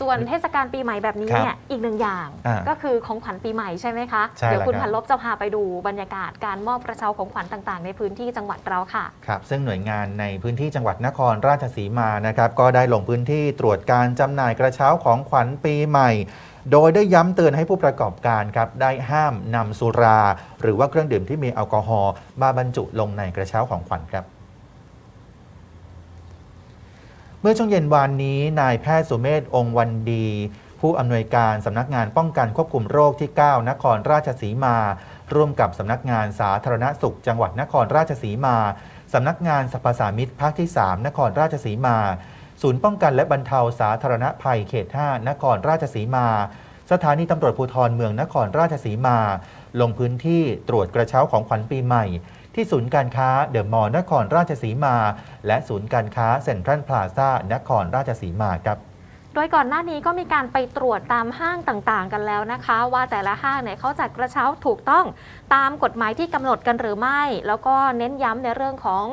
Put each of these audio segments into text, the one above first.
ส่วนเทศกาลปีใหม่แบบนี้ครับเนี่ยอีกหนึ่งอย่างอ่าก็คือของขวัญปีใหม่ใช่ไหมคะใช่เดี๋ยวแล้วคุณครับพันลบจะพาไปดูบรรยากาศการมอบกระเช้าของขวัญต่างๆ ในพื้นที่จังหวัดเราค่ะครับซึ่งหน่วยงานในพื้นที่จังหวัดนครราชสีมานะครับก็ได้ลงพื้นที่ตรวจการจำหน่ายกระเช้าของขวัญปีใหม่โดยได้ย้ำเตือนให้ผู้ประกอบการครับได้ห้ามนำสุรา หรือว่าเครื่องดื่มที่มีแอลกอฮอล์มาบรรจุลงในกระเช้าของขวัญครับ เมื่อช่วงเย็นวานนี้นายแพทย์สุเมธองค์วันดี ผู้อำนวยการสำนักงานป้องกันควบคุมโรคที่ 9 นครราชสีมา ร่วมกับสำนักงานสาธารณสุข จังหวัดนครราชสีมาสำนักงานสรรพสามิตภาคที่ 3 นครราชสีมา ศูนย์ป้องกันและบรรเทาสาธารณภัยเขต 5 นครราชสีมา สถานีตำรวจภูธรเมืองนครราชสีมา ลงพื้นที่ตรวจกระเช้าของขวัญปีใหม่ ที่ศูนย์การค้าเดอะมอลล์นครราชสีมา และศูนย์การค้าเซ็นทรัลพลาซ่านครราชสีมาครับโดยก่อนหน้านี้ก็มีการไปตรวจตามห้างต่างๆ กันแล้วนะคะ ว่าแต่ละห้างเนี่ยเขาจัดกระเช้าถูกต้องตามกฎหมายที่กำหนดกันหรือไม่ แล้วก็เน้นย้ำในเรื่องของ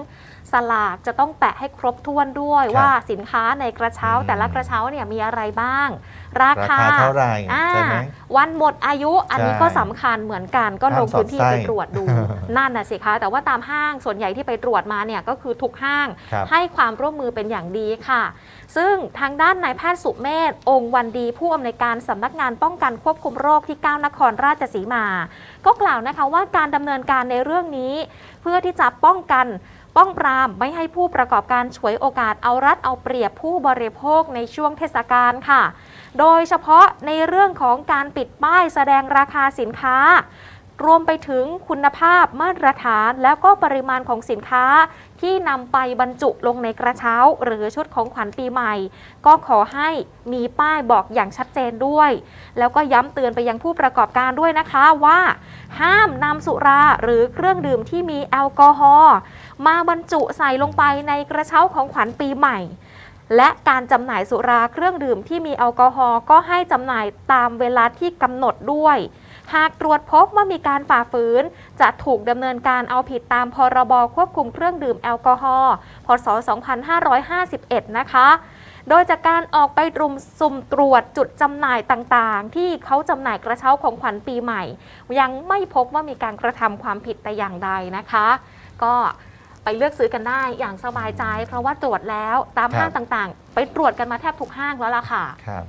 สลากจะต้องแปะให้ครบถ้วนด้วยครับว่าสินค้าในกระเช้า อืม แต่ละกระเช้าเนี่ยมีอะไรบ้าง ราราคาคาเท่าไหร่อ่าใช่ไหม วันหมดอายุอันนี้ใช่ก็สำคัญเหมือนกันก็ลงพื้นที่ห้ามสอดไปไส้ตรวจดู นั่นนะสิคะแต่ว่าตามห้างส่วนใหญ่ที่ไปตรวจมาเนี่ยก็คือทุกห้างครับ ให้ความร่วมมือเป็นอย่างดีค่ะ ซึ่งทางด้านนายแพทย์สุเมธองค์วันดี ผู้อำนวยการสำนักงานป้องกันควบคุมโรคที่ 9 นครราชสีมา ก็กล่าวนะคะว่าการดำเนินการในเรื่องนี้ เพื่อที่จะป้องกัน ป้องปรามไม่ให้ผู้ประกอบการฉวยโอกาสเอารัดเอาเปรียบผู้บริโภคในช่วงเทศกาลค่ะ โดยเฉพาะในเรื่องของการปิดป้ายแสดงราคาสินค้า รวมไปถึงคุณภาพมาตรฐาน แล้วก็ปริมาณของสินค้าที่นำไปบรรจุลงในกระเช้า หรือชุดของขวัญปีใหม่ ก็ขอให้มีป้ายบอกอย่างชัดเจนด้วย แล้วก็ย้ำเตือนไปยังผู้ประกอบการด้วยนะคะว่า ห้ามนำสุราหรือเครื่องดื่มที่มีแอลกอฮอล์มาบรรจุใส่ลงไปในกระเช้าของขวัญปีใหม่ และการจำหน่ายสุราเครื่องดื่มที่มีแอลกอฮอล์ก็ให้จำหน่ายตามเวลาที่กำหนดด้วย หากตรวจพบว่ามีการฝ่าฝืน จะถูกดำเนินการเอาผิดตามพรบควบคุมเครื่องดื่มแอลกอฮอล์พศ 2551 นะคะโดยจากการออกไปรุมสุ่มตรวจจุดจำหน่ายต่างๆ ที่เขาจำหน่ายกระเช้าของขวัญปีใหม่ ยังไม่พบว่ามีการกระทำความผิดแต่อย่างใดนะคะ ก็ไปเลือกซื้อกันได้อย่างสบายใจ เพราะว่าตรวจแล้วตามห้างต่างๆ ไปตรวจกันมาแทบทุกห้างแล้วล่ะค่ะครับ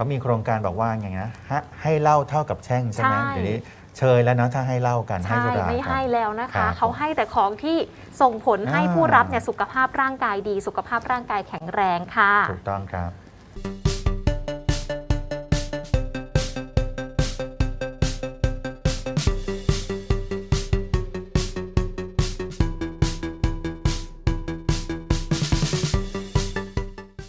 เขามีโครงการบอกว่าไงนะฮะให้เหล่าเท่ากับแช่งใช่ไหมใช่ เดี๋ยวนี้เชยแล้วนะถ้าให้เหล่ากันให้ใช่สุราไม่กันให้แล้วนะครัคะ บเขาให้แต่ของที่ส่งผลให้อ่า ผู้รับเนี่ยสุขภาพร่างกายดี สุขภาพร่างกายแข็งแรงค่ะ ถูกต้องครับ